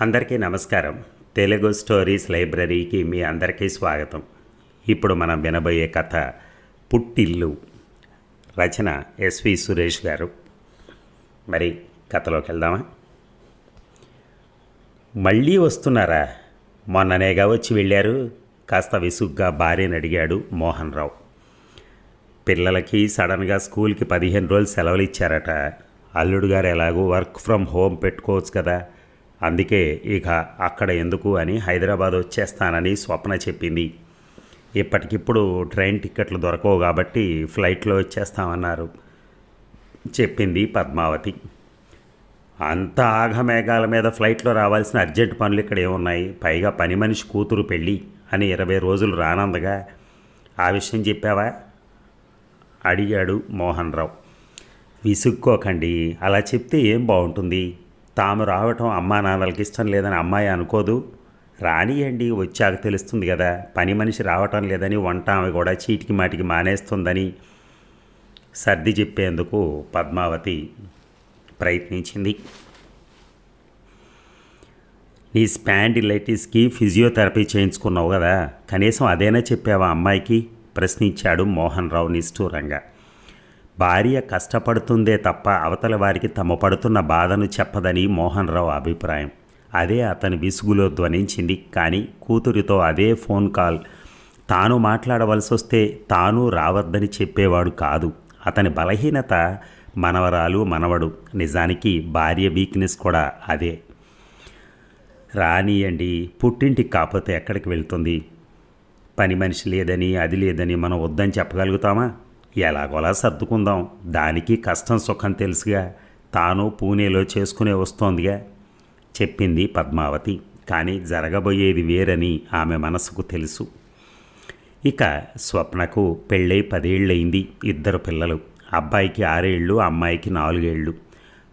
అందరికీ నమస్కారం. తెలుగు స్టోరీస్ లైబ్రరీకి మీ అందరికీ స్వాగతం. ఇప్పుడు మనం వినబోయే కథ పుట్టిల్లు. రచన ఎస్వి సురేష్ గారు. మరి కథలోకి వెళ్దామా? మళ్ళీ వస్తున్నారా? మొన్ననేగా వచ్చి వెళ్ళారు. కాస్త విసుగ్గా భార్యని అడిగాడు మోహన్ రావు పిల్లలకి సడన్గా స్కూల్కి పదిహేను రోజులు సెలవులు ఇచ్చారట. అల్లుడు గారు ఎలాగో వర్క్ ఫ్రమ్ హోమ్ పెట్టుకోవచ్చు కదా. అందుకే ఇక అక్కడ ఎందుకు అని హైదరాబాద్ వచ్చేస్తానని స్వప్న చెప్పింది. ఇప్పటికిప్పుడు ట్రైన్ టిక్కెట్లు దొరకవు కాబట్టి ఫ్లైట్లో వచ్చేస్తామన్నారు చెప్పింది పద్మావతి. అంత ఆఘమేఘాల మీద ఫ్లైట్లో రావాల్సిన అర్జెంట్ పనులు ఇక్కడ ఏమున్నాయి? పైగా పని మనిషి కూతురు పెళ్ళి అని ఇరవై రోజులు రానందగా ఆ విషయం చెప్పావా? అడిగాడు మోహన్ రావు. విసుక్కోకండి అలా చెప్తే ఏం బాగుంటుంది? తాము రావటం అమ్మా నాన్నలకి ఇష్టం లేదని అమ్మాయి అనుకోదు. రానియండి వచ్చాక తెలుస్తుంది కదా పని మనిషి రావటం లేదని వంట ఆమె కూడా చీటికి మాటికి మానేస్తుందని సర్ది చెప్పేందుకు పద్మావతి ప్రయత్నించింది. నీ స్పాండిలైటిస్కి ఫిజియోథెరపీ చేయించుకున్నావు కదా కనీసం అదేనా చెప్పావా అమ్మాయికి? ప్రశ్నించాడు మోహన్ రావు నిష్ఠూరంగా. భార్య కష్టపడుతుందే తప్ప అవతల వారికి తమ పడుతున్న బాధను చెప్పదని మోహన్ రావు అభిప్రాయం. అదే అతని విసుగులో ధ్వనించింది. కానీ కూతురితో అదే ఫోన్ కాల్. తాను మాట్లాడవలసి వస్తే తాను రావద్దని చెప్పేవాడు కాదు. అతని బలహీనత మనవరాలు మనవడు. నిజానికి భార్య వీక్నెస్ కూడా అదే. రానియండి పుట్టింటికి కాకపోతే ఎక్కడికి వెళ్తుంది? పని మనిషి లేదని అది లేదని మనం వద్దని చెప్పగలుగుతామా? ఎలాగోలా సర్దుకుందాం. దానికి కష్టం సుఖం తెలుసుగా. తాను పూణేలో చేసుకునే వస్తోందిగా. చెప్పింది పద్మావతి. కానీ జరగబోయేది వేరని ఆమె మనసుకు తెలుసు. ఇక స్వప్నకు పెళ్ళై పదేళ్ళయింది ఇద్దరు పిల్లలు. అబ్బాయికి ఆరేళ్ళు అమ్మాయికి నాలుగేళ్ళు.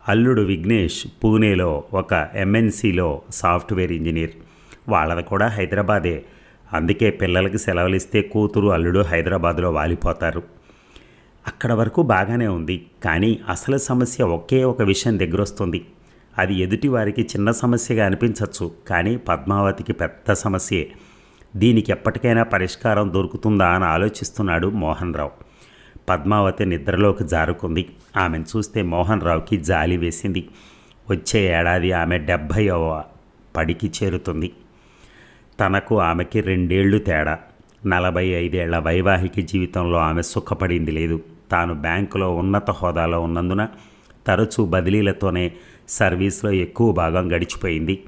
అల్లుడు విఘ్నేష్ పూణేలో ఒక ఎంఎన్సీలో సాఫ్ట్వేర్ ఇంజనీర్. వాళ్ళది కూడా హైదరాబాదే. అందుకే పిల్లలకి సెలవులు ఇస్తే కూతురు అల్లుడు హైదరాబాద్లో వాలిపోతారు. అక్కడ వరకు బాగానే ఉంది. కానీ అసలు సమస్య ఒకే ఒక విషయం దగ్గరొస్తుంది. అది ఎదుటి వారికి చిన్న సమస్యగా అనిపించవచ్చు కానీ పద్మావతికి పెద్ద సమస్యే. దీనికి ఎప్పటికైనా పరిష్కారం దొరుకుతుందా అని ఆలోచిస్తున్నాడు మోహన్ రావు పద్మావతి నిద్రలోకి జారుకుంది. ఆమెను చూస్తే మోహన్ రావుకి జాలి వేసింది. వచ్చే ఏడాది ఆమె డెబ్భైవ పడికి చేరుతుంది. తనకు ఆమెకి రెండేళ్ళు తేడా. నలభై ఐదేళ్ళ వైవాహిక జీవితంలో ఆమె సుఖపడింది లేదు. తాను బ్యాంకులో ఉన్నత హోదాలో ఉన్నందున తరచూ బదిలీలతోనే సర్వీస్లో ఎక్కువ భాగం గడిచిపోయింది.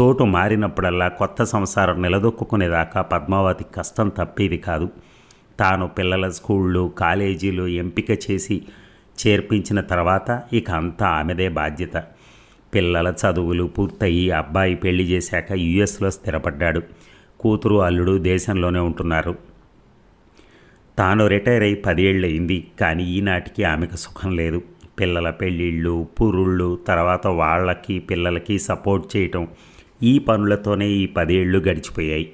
చోటు మారినప్పుడల్లా కొత్త సంసారం నిలదొక్కునేదాకా పద్మావతి కష్టం తప్పేది కాదు. తాను పిల్లల స్కూళ్ళు కాలేజీలు ఎంపిక చేసి చేర్పించిన తర్వాత ఇక అంతా ఆమెదే బాధ్యత. పిల్లల చదువులు పూర్తయి అబ్బాయి పెళ్ళి చేశాక యుఎస్లో స్థిరపడ్డాడు. కూతురు అల్లుడు దేశంలోనే ఉంటున్నారు. తాను రిటైర్ అయి పదేళ్ళయింది. కానీ ఈనాటికి ఆమెకు సుఖం లేదు. పిల్లల పెళ్ళిళ్ళు పురుళ్ళు తర్వాత వాళ్ళకి పిల్లలకి సపోర్ట్ చేయటం ఈ పనులతోనే ఈ పదేళ్ళు గడిచిపోయాయి.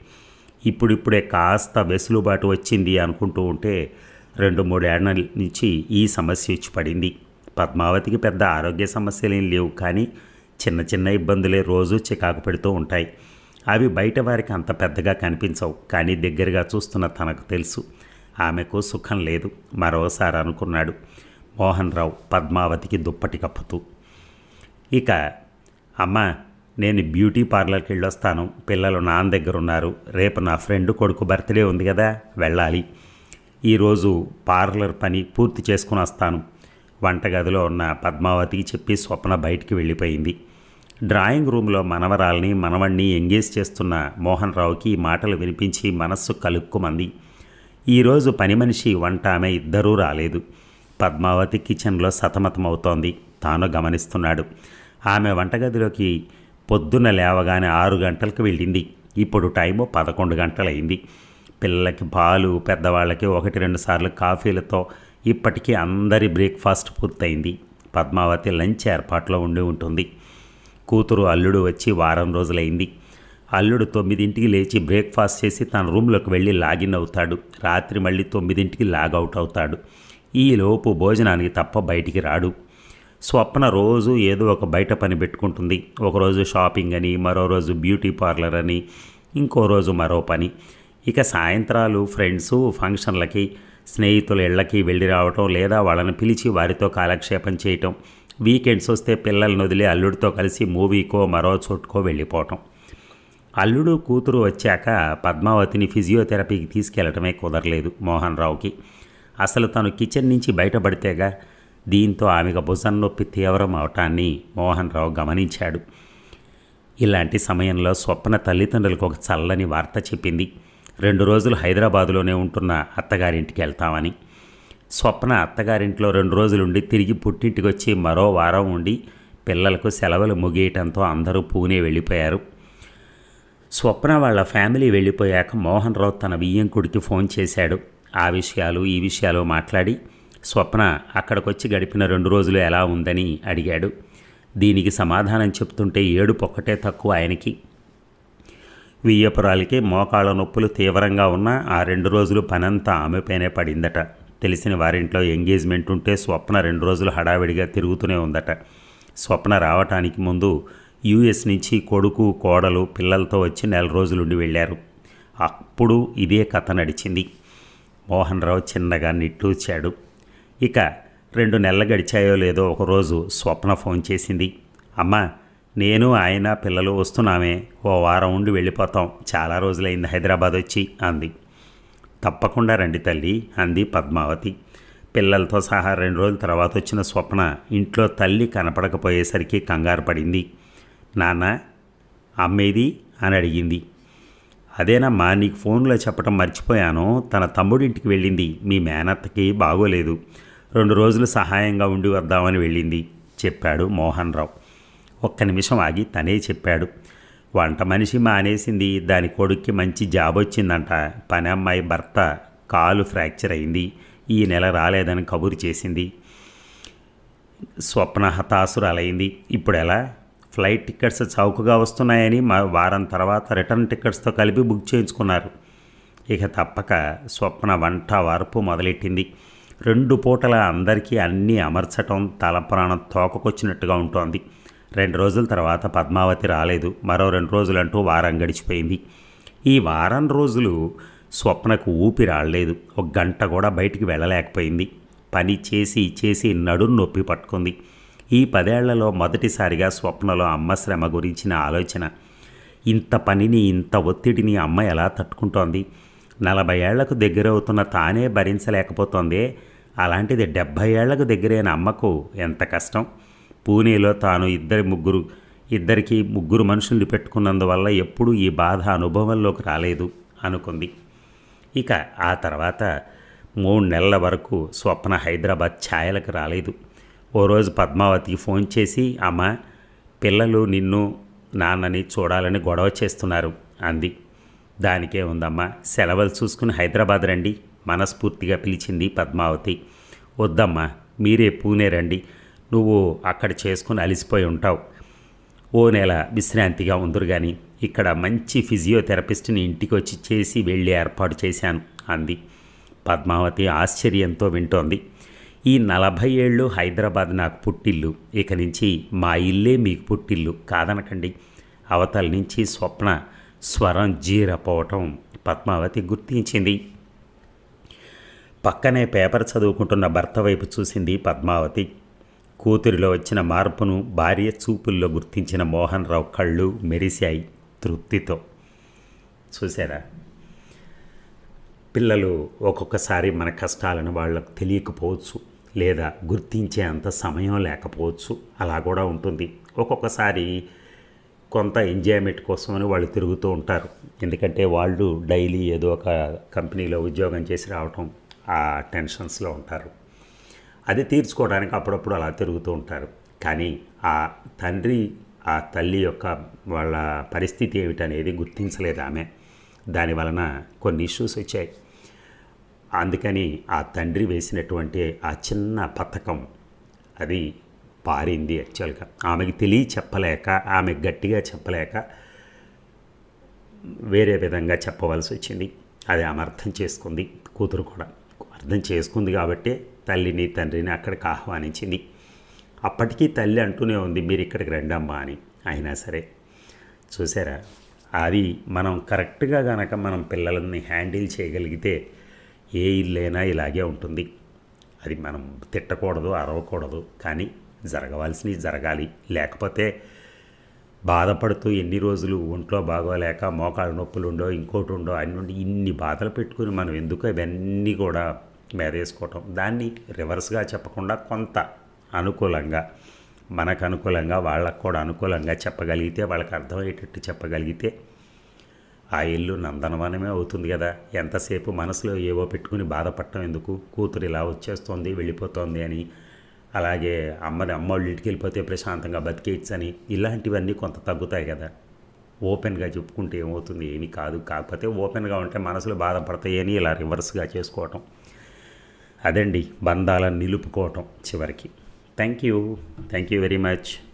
ఇప్పుడిప్పుడే కాస్త వెసులుబాటు వచ్చింది అనుకుంటూ ఉంటే రెండు మూడేళ్ళ నుంచి ఈ సమస్య వచ్చి పడింది పద్మావతికి పెద్ద ఆరోగ్య సమస్యలేం లేవు. కానీ చిన్న చిన్న ఇబ్బందులే రోజు చికాకు పెడుతూ ఉంటాయి. అవి బయట వారికి అంత పెద్దగా కనిపించవు. కానీ దగ్గరగా చూస్తున్న తనకు తెలుసు. ఆమెకు సుఖం లేదు. మరోసారి అనుకున్నాడు మోహన్ రావు పద్మావతికి దుప్పటి కప్పుతూ. ఇక అమ్మ నేను బ్యూటీ పార్లర్కి వెళ్ళొస్తాను. పిల్లలు నాన్న దగ్గర ఉన్నారు రేపు నా ఫ్రెండ్ కొడుకు బర్త్డే ఉంది కదా వెళ్ళాలి. ఈరోజు పార్లర్ పని పూర్తి చేసుకుని వస్తాను. వంటగదిలో ఉన్న పద్మావతికి చెప్పి స్వప్న బయటికి వెళ్ళిపోయింది. డ్రాయింగ్ రూమ్లో మనవరాల్ని మనవణ్ణి ఎంగేజ్ చేస్తున్న మోహన్ రావుకి ఈ మాటలు వినిపించి మనస్సు కలుక్కుమంది. ఈరోజు పని మనిషి వంట ఆమె ఇద్దరూ రాలేదు. పద్మావతి కిచెన్లో సతమతమవుతోంది. తాను గమనిస్తున్నాడు. ఆమె వంటగదిలోకి పొద్దున్న లేవగానే ఆరు గంటలకు వెళ్ళింది. ఇప్పుడు టైము పదకొండు గంటలైంది పిల్లలకి పాలు పెద్దవాళ్ళకి ఒకటి రెండు సార్లు కాఫీలతో ఇప్పటికీ అందరి బ్రేక్ఫాస్ట్ పూర్తయింది. పద్మావతి లంచ్ ఏర్పాట్లో ఉండి ఉంటుంది. కూతురు అల్లుడు వచ్చి వారం రోజులైంది అల్లుడు తొమ్మిదింటికి లేచి బ్రేక్ఫాస్ట్ చేసి తన రూమ్లోకి వెళ్ళి లాగిన్ అవుతాడు. రాత్రి మళ్ళీ తొమ్మిదింటికి లాగౌట్ అవుతాడు. ఈలోపు భోజనానికి తప్ప బయటికి రాడు. స్వప్న రోజు ఏదో ఒక బయట పని పెట్టుకుంటుంది. ఒకరోజు షాపింగ్ అని మరో రోజు బ్యూటీ పార్లర్ అని ఇంకో రోజు మరో పని. ఇక సాయంత్రాలు ఫ్రెండ్స్ ఫంక్షన్లకి స్నేహితుల ఇళ్ళకి వెళ్ళి రావటం లేదా వాళ్ళని పిలిచి వారితో కాలక్షేపం చేయటం. వీకెండ్స్ వస్తే పిల్లల్ని వదిలి అల్లుడితో కలిసి మూవీకో మరో చోటుకో వెళ్ళిపోవటం. అల్లుడు కూతురు వచ్చాక పద్మావతిని ఫిజియోథెరపీకి తీసుకెళ్ళటమే కుదరలేదు మోహన్ రావుకి అసలు తను కిచెన్ నుంచి బయటపడితేగా దీంతో ఆమెకు భుజం నొప్పి తీవ్రం అవటాన్ని మోహన్ రావు గమనించాడు. ఇలాంటి సమయంలో స్వప్న తల్లిదండ్రులకు ఒక చల్లని వార్త చెప్పింది. రెండు రోజులు హైదరాబాదులోనే ఉంటున్న అత్తగారింటికి వెళ్తామని. స్వప్న అత్తగారింట్లో రెండు రోజులుండి తిరిగి పుట్టింటికి వచ్చి మరో వారం ఉండి పిల్లలకు సెలవులు ముగియటంతో అందరూ పూణే వెళ్ళిపోయారు. స్వప్న వాళ్ళ ఫ్యామిలీ వెళ్ళిపోయాక మోహన్ రావు తన వియ్యంకుడికి ఫోన్ చేశాడు. ఆ విషయాలు ఈ విషయాలు మాట్లాడి స్వప్న అక్కడికొచ్చి గడిపిన రెండు రోజులు ఎలా ఉందని అడిగాడు. దీనికి సమాధానం చెప్తుంటే ఏడుపు ఒక్కటే తక్కువ ఆయనకి. వియ్యపురాలకి మోకాళ్ళ నొప్పులు తీవ్రంగా ఉన్న ఆ రెండు రోజులు పనంతా ఆమెపైనే పడిందట. తెలిసిన వారింట్లో ఎంగేజ్మెంట్ ఉంటే స్వప్న రెండు రోజులు హడావిడిగా తిరుగుతూనే ఉందట. స్వప్న రావటానికి ముందు యూఎస్ నుంచి కొడుకు కోడలు పిల్లలతో వచ్చి నెల రోజులుండి వెళ్ళారు. అప్పుడు ఇదే కథ నడిచింది. మోహన్ రావు చిన్నగా నిట్టూర్చాడు. ఇక రెండు నెలలు గడిచాయో లేదో ఒకరోజు స్వప్న ఫోన్ చేసింది. అమ్మా నేను ఆయన పిల్లలు వస్తున్నామే. ఓ వారం ఉండి వెళ్ళిపోతాం. చాలా రోజులైంది హైదరాబాద్ వచ్చి అంది. తప్పకుండా రండి తల్లి అంది పద్మావతి. పిల్లలతో సహా రెండు రోజుల తర్వాత వచ్చిన స్వప్న ఇంట్లో తల్లి కనపడకపోయేసరికి కంగారు పడింది. నాన్న అమ్మేది అని అడిగింది. అదేనమ్మా నీకు ఫోన్లో చెప్పడం మర్చిపోయాను? తన తమ్ముడింటికి వెళ్ళింది. మీ మేనత్తకి బాగోలేదు. రెండు రోజులు సహాయంగా ఉండి వద్దామని వెళ్ళింది చెప్పాడు మోహన్ రావు ఒక్క నిమిషం ఆగి తనే చెప్పాడు. వంట మనిషి మానేసింది. దాని కొడుక్కి మంచి జాబ్ వచ్చిందంట. పని అమ్మాయి భర్త కాలు ఫ్రాక్చర్ అయింది. ఈ నెల రాలేదని కబురు చేసింది. స్వప్న హతాసురాలైంది ఇప్పుడు ఎలా? ఫ్లైట్ టికెట్స్ చౌకగా వస్తున్నాయని మా వారం తర్వాత రిటర్న్ టికెట్స్తో కలిపి బుక్ చేయించుకున్నారు. ఇక తప్పక స్వప్న వంట వార్పు మొదలెట్టింది. రెండు పూటల అందరికీ అన్నీ అమర్చటం తల ప్రాణం తోకకొచ్చినట్టుగా ఉంటోంది. రెండు రోజుల తర్వాత పద్మావతి రాలేదు. మరో రెండు రోజులంటూ వారం గడిచిపోయింది. ఈ వారం రోజులు స్వప్నకు ఊపి రాలేదు. ఒక గంట కూడా బయటికి వెళ్ళలేకపోయింది. పని చేసి చేసి నడుం నొప్పి పట్టుకుంది. ఈ పదేళ్ళలో మొదటిసారిగా స్వప్నలో అమ్మ శ్రమ గురించిన ఆలోచన. ఇంత పనిని ఇంత ఒత్తిడిని అమ్మ ఎలా తట్టుకుంటోంది? నలభై ఏళ్ళకు దగ్గరవుతున్న తానే భరించలేకపోతోందే. అలాంటిది డెబ్భై ఏళ్ళకు దగ్గరైన అమ్మకు ఎంత కష్టం? పూణేలో తాను ఇద్దరి ముగ్గురు ఇద్దరికి ముగ్గురు మనుషుల్ని పెట్టుకున్నందువల్ల ఎప్పుడూ ఈ బాధ అనుభవంలోకి రాలేదు అనుకుంది. ఇక ఆ తర్వాత మూడు నెలల వరకు స్వప్న హైదరాబాద్ ఛాయలకు రాలేదు. ఓ రోజు పద్మావతికి ఫోన్ చేసి అమ్మ పిల్లలు నిన్ను నాన్నని చూడాలని గొడవ చేస్తున్నారు అంది. దానికే ఉందమ్మా సెలవులు చూసుకుని హైదరాబాద్ రండి మనస్ఫూర్తిగా పిలిచింది పద్మావతి. వద్దమ్మా మీరే పూణే రండి నువ్వు అక్కడ చేసుకుని అలిసిపోయి ఉంటావు. ఓ నెల విశ్రాంతిగా ఉందరు కానీ ఇక్కడ మంచి ఫిజియోథెరపిస్ట్ని ఇంటికి వచ్చి చేసి వెళ్ళి ఏర్పాటు చేశాను అంది. పద్మావతి ఆశ్చర్యంతో వింటోంది. ఈ నలభై ఏళ్ళు హైదరాబాద్ నాకు పుట్టిల్లు. ఇక నుంచి మా ఇల్లే మీకు పుట్టిల్లు. కాదనకండి. అవతల నుంచి స్వప్న స్వరం జీరపోవటం పద్మావతి గుర్తించింది. పక్కనే పేపర్ చదువుకుంటున్న భర్త వైపు చూసింది పద్మావతి. కూతురిలో వచ్చిన మార్పును భార్య చూపుల్లో గుర్తించిన మోహన్ రావు కళ్ళు మెరిశాయి తృప్తితో. చూసారా పిల్లలు ఒక్కొక్కసారి మన కష్టాలను వాళ్ళకు తెలియకపోవచ్చు. లేదా గుర్తించే అంత సమయం లేకపోవచ్చు. అలా కూడా ఉంటుంది. ఒక్కొక్కసారి కొంత ఎంజాయ్మెంట్ కోసమని వాళ్ళు తిరుగుతూ ఉంటారు. ఎందుకంటే వాళ్ళు డైలీ ఏదో ఒక కంపెనీలో ఉద్యోగం చేసి రావటం ఆ టెన్షన్స్లో ఉంటారు. అది తీర్చుకోవడానికి అప్పుడప్పుడు అలా తిరుగుతూ ఉంటారు. కానీ ఆ తండ్రి ఆ తల్లి యొక్క వాళ్ళ పరిస్థితి ఏమిటనేది గుర్తించలేదు ఆమె. దాని వలన కొన్ని ఇష్యూస్ వచ్చాయి. అందుకని ఆ తండ్రి వేసినటువంటి ఆ చిన్న పథకం అది పారింది యాక్చువల్గా. ఆమెకి తెలియ చెప్పలేక ఆమె గట్టిగా చెప్పలేక వేరే విధంగా చెప్పవలసి వచ్చింది. అది ఆమె అర్థం చేసుకుంది కూతురు కూడా అర్థం చేసుకుంది కాబట్టి తల్లిని తండ్రిని అక్కడికి ఆహ్వానించింది. అప్పటికీ తల్లి అంటూనే ఉంది మీరు ఇక్కడికి రండమ్మా అని. అయినా సరే చూసారా? అది మనం కరెక్ట్గా కనుక మనం పిల్లలని హ్యాండిల్ చేయగలిగితే ఏ ఇల్లైనా ఇలాగే ఉంటుంది. అది మనం తిట్టకూడదు అరవకూడదు కానీ జరగవలసినవి జరగాలి. లేకపోతే బాధపడుతూ ఎన్ని రోజులు ఒంట్లో బాగోలేక మోకాళ్ళ నొప్పులు ఉండో ఇంకోటి ఉండో అన్ని ఉండి ఇన్ని బాధలు పెట్టుకుని మనం ఎందుకు అవన్నీ కూడా మేదేసుకోవటం? దాన్ని రివర్స్గా చెప్పకుండా కొంత అనుకూలంగా మనకు అనుకూలంగా వాళ్ళకు కూడా అనుకూలంగా చెప్పగలిగితే వాళ్ళకి అర్థమయ్యేటట్టు చెప్పగలిగితే ఆ ఇల్లు నందనవనమే అవుతుంది కదా ఎంతసేపు మనసులో ఏవో పెట్టుకుని బాధపడటం ఎందుకు? కూతురు ఇలా వచ్చేస్తోంది వెళ్ళిపోతోంది అని. అలాగే అమ్మది అమ్మోళ్ళు ఇంటికి వెళ్ళిపోతే ప్రశాంతంగా బతికేయచ్చు అని. ఇలాంటివన్నీ కొంత తగ్గుతాయి కదా ఓపెన్గా చెప్పుకుంటే ఏమవుతుంది? ఏమీ కాదు. కాకపోతే ఓపెన్గా ఉంటే మనసులో బాధపడతాయి అని ఇలా రివర్స్గా చేసుకోవటం. అదండి. బంధాలను నిలుపుకోవటం చివరికి. Thank you thank you very much.